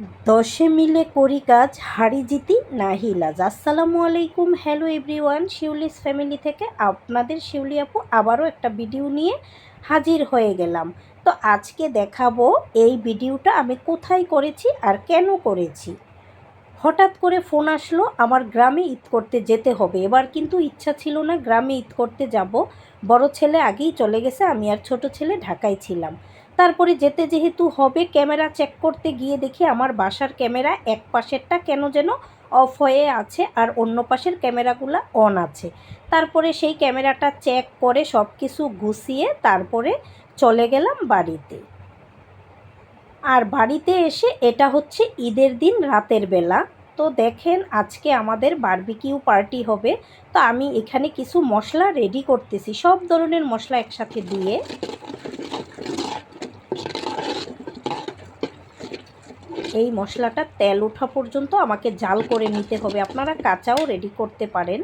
দশে মিলে করি কাজ, হারি জিতি নাহি লাজ। আসসালামু আলাইকুম, হ্যালো এভরিওয়ান, শিউলিস ফ্যামিলি থেকে আপনাদের শিউলি আপু আবারও একটা ভিডিও নিয়ে হাজির হয়ে গেলাম। তো আজকে দেখাবো এই ভিডিওটা আমি কোথায় করেছি আর কেন করেছি। হঠাৎ করে ফোন আসলো, আমার গ্রামে ঈদ করতে যেতে হবে। এবার কিন্তু ইচ্ছা ছিল না, গ্রামে ঈদ করতে যাব। বড় ছেলে আগেই চলে গেছে, আমি আর ছোট ছেলে ঢাকায় ছিলাম। তারপরে যেতে যেহেতু হবে, ক্যামেরা চেক করতে গিয়ে দেখি আমার বাসার ক্যামেরা এক পাশেরটা কেন যেন অফ হয়ে আছে আর অন্য পাশের ক্যামেরাগুলো অন আছে। তারপরে সেই ক্যামেরাটা চেক করে সব কিছু গুছিয়ে তারপরে চলে গেলাম বাড়িতে। আর বাড়িতে এসে এটা হচ্ছে ঈদের দিন রাতের বেলা। তো দেখেন আজকে আমাদের বারবিকিউ পার্টি হবে, তো আমি এখানে কিছু মশলা রেডি করতেছি, সব ধরনের মশলা একসাথে দিয়ে। এই মশলাটা তেল ওঠা পর্যন্ত আমাকে জাল করে নিতে হবে। আপনারা কাঁচাও রেডি করতে পারেন।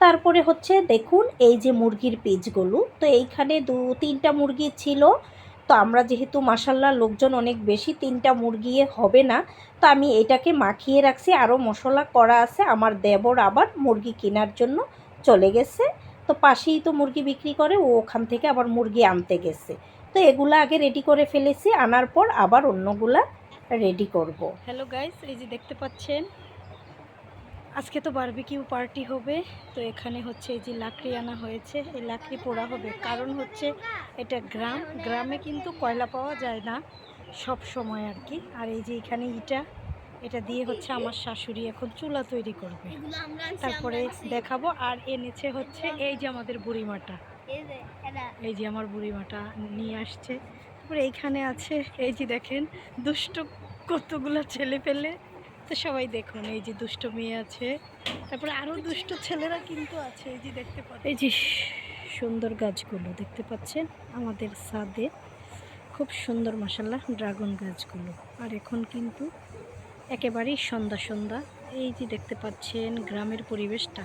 তারপরে হচ্ছে দেখুন, এই যে মুরগির পিচগুলো, তো এইখানে দু, তিনটা মুরগি ছিল। তো আমরা যেহেতু মাসাল্লাহ লোকজন অনেক বেশি, তিনটা মুরগি হবে না। তো আমি এটাকে মাখিয়ে রাখছি। আরও মশলা করা আছে। আমার দেবর আবার মুরগি কেনার জন্য চলে গেছে। তো পাশেই তো মুরগি বিক্রি করে, ও ওখান থেকে আবার মুরগি আনতে গেছে। তো এগুলো আগে রেডি করে ফেলেছি। আনার পর আবার অন্যগুলা রেডি করব। হ্যালো গাইস এই যে দেখতে পাচ্ছেন আজকে তো বারবিকিউ পার্টি হবে তো এখানে হচ্ছে এই যে লাকড়ি আনা হয়েছে এই লাকড়ি পোড়া হবে। কারণ হচ্ছে এটা গ্রাম গ্রামে কিন্তু কয়লা পাওয়া যায় না সব সময় আর কি। আর এই যে এখানে ইটা এটা দিয়ে হচ্ছে আমার শাশুড়ি এখন চুলা তৈরি করবে। তারপরে দেখাবো আর এনেছে হচ্ছে এই যে আমাদের বুড়িমাটা। এই যে আমার বুড়িমাটা নিয়ে আসছে। তারপরে এইখানে আছে, এই যে দেখেন, দুষ্ট কতগুলো ছেলে পেলে। তো সবাই দেখুন, এই যে দুষ্ট মেয়ে আছে। তারপরে আরও দুষ্ট ছেলেরা কিন্তু আছে, এই যে দেখতে পাচ্ছেন। এই যে সুন্দর গাছগুলো দেখতে পাচ্ছেন, আমাদের ছাদে। খুব সুন্দর মশাল্লা ড্রাগন গাছগুলো। আর এখন কিন্তু একেবারেই সন্ধ্যা সন্ধ্যা। এই যে দেখতে পাচ্ছেন, গ্রামের পরিবেশটা।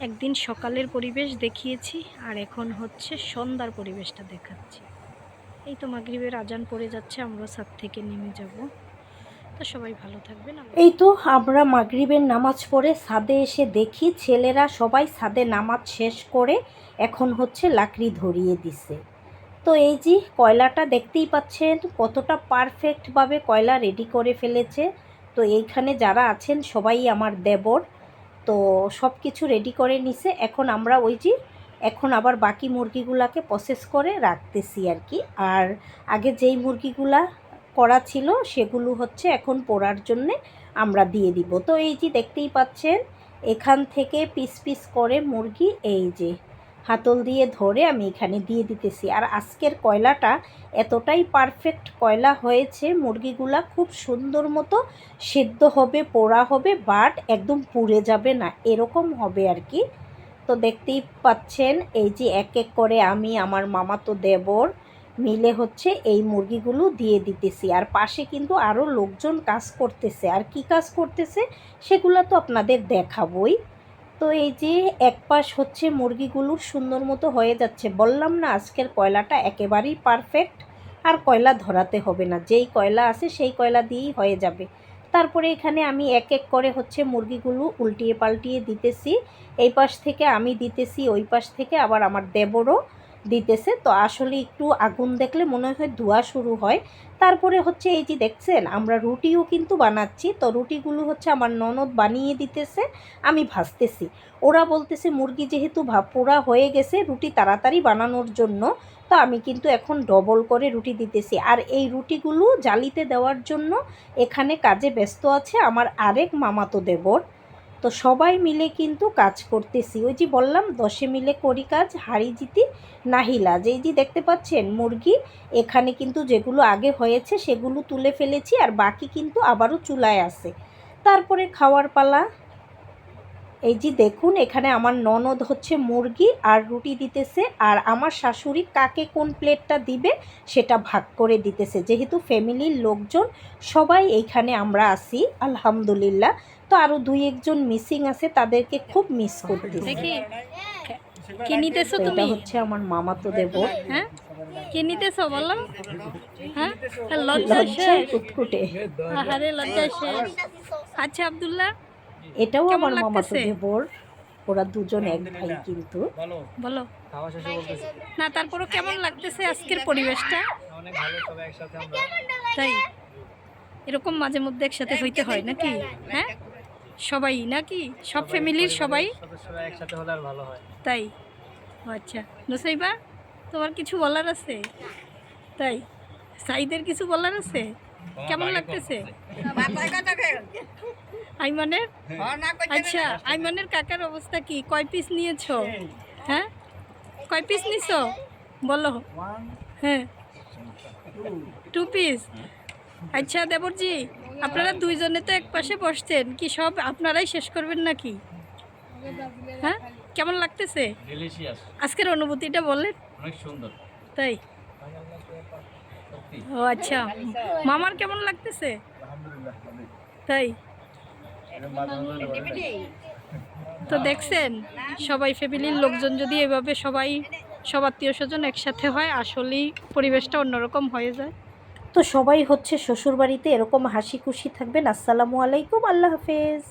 একদিন সকালের পরিবেশ দেখিয়েছি, আর এখন হচ্ছে সন্ধ্যার পরিবেশটা দেখাচ্ছি। এই তো মাগরিবের আজান পড়ে যাচ্ছে, আমরা ছাদ থেকে নেমে যাব। তো সবাই ভালো থাকবেন এই তো আমরা মাগরিবের নামাজ পড়ে ছাদে এসে দেখি ছেলেরা সবাই ছাদে নামাজ শেষ করে এখন হচ্ছে লাকড়ি ধরিয়ে দিছে। তো এই যে কয়লাটা দেখতেই পাচ্ছেন, কতটা পারফেক্টভাবে কয়লা রেডি করে ফেলেছে। তো এইখানে যারা আছেন সবাই আমার দেবর। তো সব কিছু রেডি করে নিছে। এখন আমরা ওই যে এখন আবার বাকি মুরগিগুলাকে প্রসেস করে রাখতেছি আর কি। আর আগে যেই মুরগিগুলা করা ছিল, সেগুলো হচ্ছে এখন পোড়ার জন্যে আমরা দিয়ে দিব। তো এই যে দেখতেই পাচ্ছেন, এখান থেকে পিস পিস করে মুরগি এই যে হাতল দিয়ে ধরে আমি এখানে দিয়ে দিতেছি। আর আজকের কয়লাটা এতটাই পারফেক্ট কয়লা হয়েছে, মুরগিগুলা খুব সুন্দর মতো সেদ্ধ হবে, পোড়া হবে বাট একদম পুড়ে যাবে না, এরকম হবে আর কি। তো দেখতেই পাচ্ছেন, এই যে এক এক করে আমি আমার মামাতো দেবর মিলে হচ্ছে এই মুরগিগুলো দিয়ে দিতেছি। আর পাশে কিন্তু আরও লোকজন কাজ করতেছে। আর কি কাজ করতেছে সেগুলো তো আপনাদের দেখাবই। তো এই যে এক পাশ হচ্ছে মুরগিগুলোর সুন্দর মতো হয়ে যাচ্ছে। বললাম না আজকের কয়লাটা একেবারেই পারফেক্ট আর কয়লা ধরাতে হবে না। যেই কয়লা আছে সেই কয়লা দিয়েই হয়ে যাবে। তারপরে এখানে আমি এক এক করে হচ্ছে মুরগিগুলো উল্টিয়ে পাল্টিয়ে দিতেছি। এই পাশ থেকে আমি দিতেছি, ওই পাশ থেকে আবার আমার দেবরও। দিতেছে। তো আসলে একটু আগুন দেখলে মনে হয় ধোয়া শুরু হয়। তারপরে হচ্ছে এই যে দেখছেন, আমরা রুটিও কিন্তু বানাচ্ছি। তো রুটিগুলো হচ্ছে আমার ননদ বানিয়ে দিতেছে, আমি ভাজতেছি। ওরা বলতেছে, মুরগি যেহেতু পোড়া হয়ে গেছে, রুটি তাড়াতাড়ি বানানোর জন্য। তো আমি কিন্তু এখন ডবল করে রুটি দিতেছি। আর এই রুটিগুলো জালিতে দেওয়ার জন্য এখানে কাজে ব্যস্ত আছে আমার আরেক মামাতো দেবর। তো সবাই মিলে কিন্তু কাজ করতেছি। ওই যে বললাম, দশে মিলে করি কাজ, হাড়ি জিতি নাহিলা যেই যে দেখতে পাচ্ছেন মুরগি, এখানে কিন্তু যেগুলো আগে হয়েছে সেগুলো তুলে ফেলেছি আর বাকি কিন্তু আবারও চুলায় আছে। তারপরে খাওয়ার পালা এই যে দেখুন এখানে আমার ননদ হচ্ছে মুরগি আর রুটি দিতেছে আর আমার শাশুড়ি কাকে কোন প্লেটটা দিবে সেটা ভাগ করে দিতেছে। যেহেতু ফ্যামিলির লোকজন সবাই এইখানে আমরা আসি আলহামদুলিল্লাহ। তো আরও দুই একজন মিসিং আছে তাদেরকে খুব মিস করতেছি। দেখি কি নিতেছো তুমি? হচ্ছে আমার মামাতো দেবর। হ্যাঁ? কি নিতেছো বলো? হ্যাঁ? লজ্জা শেষ। আহারে লজ্জা শেষ। আচ্ছা আব্দুল্লাহ। এটাও আমার মামাতো লাগতেছে? দেবর। ওরা দুজন এক ভাই কিন্তু। বলো। না তারপরও কেমন লাগতেছে আজকের পরিবেশটা? তাই? এরকম মাঝে মধ্যে একসাথে হইতে হয় নাকি? হ্যাঁ? সবাই নাকি? সব ফ্যামিলির সবাই? একসাথে হলে আর ভালো হয়। তাই? আচ্ছা। নুসাইবা তোমার কিছু বলার আছে? তাই? সাইদের কিছু বলার আছে? কেমন লাগতেছে? আইমানের আচ্ছা আইমানের কাকার অবস্থা কি? কয় পিস নিয়েছো? হ্যাঁ? কয় পিস নিছো? বলো। হ্যাঁ। টু পিস আচ্ছা দেবরজি আপনারা দুইজনে তো এক পাশে বসছেন। কি সব আপনারাই শেষ করবেন নাকি? হ্যাঁ? কেমন লাগতেছে? আজকের অনুভূতিটা বলেন। অনেক সুন্দর। তাই? ও আচ্ছা। মামার কেমন লাগতেছে? তাই? তো দেখছেন, সবাই ফ্যামিলির লোকজন যদি এভাবে সবাই, সব আত্মীয় স্বজন একসাথে হয়, আসলেই পরিবেশটা অন্যরকম হয়ে যায়। তো সবাই হচ্ছে শ্বশুর বাড়িতে এরকম হাসি খুশি থাকবেন। আসসালামু আলাইকুম, আল্লাহ হাফেজ।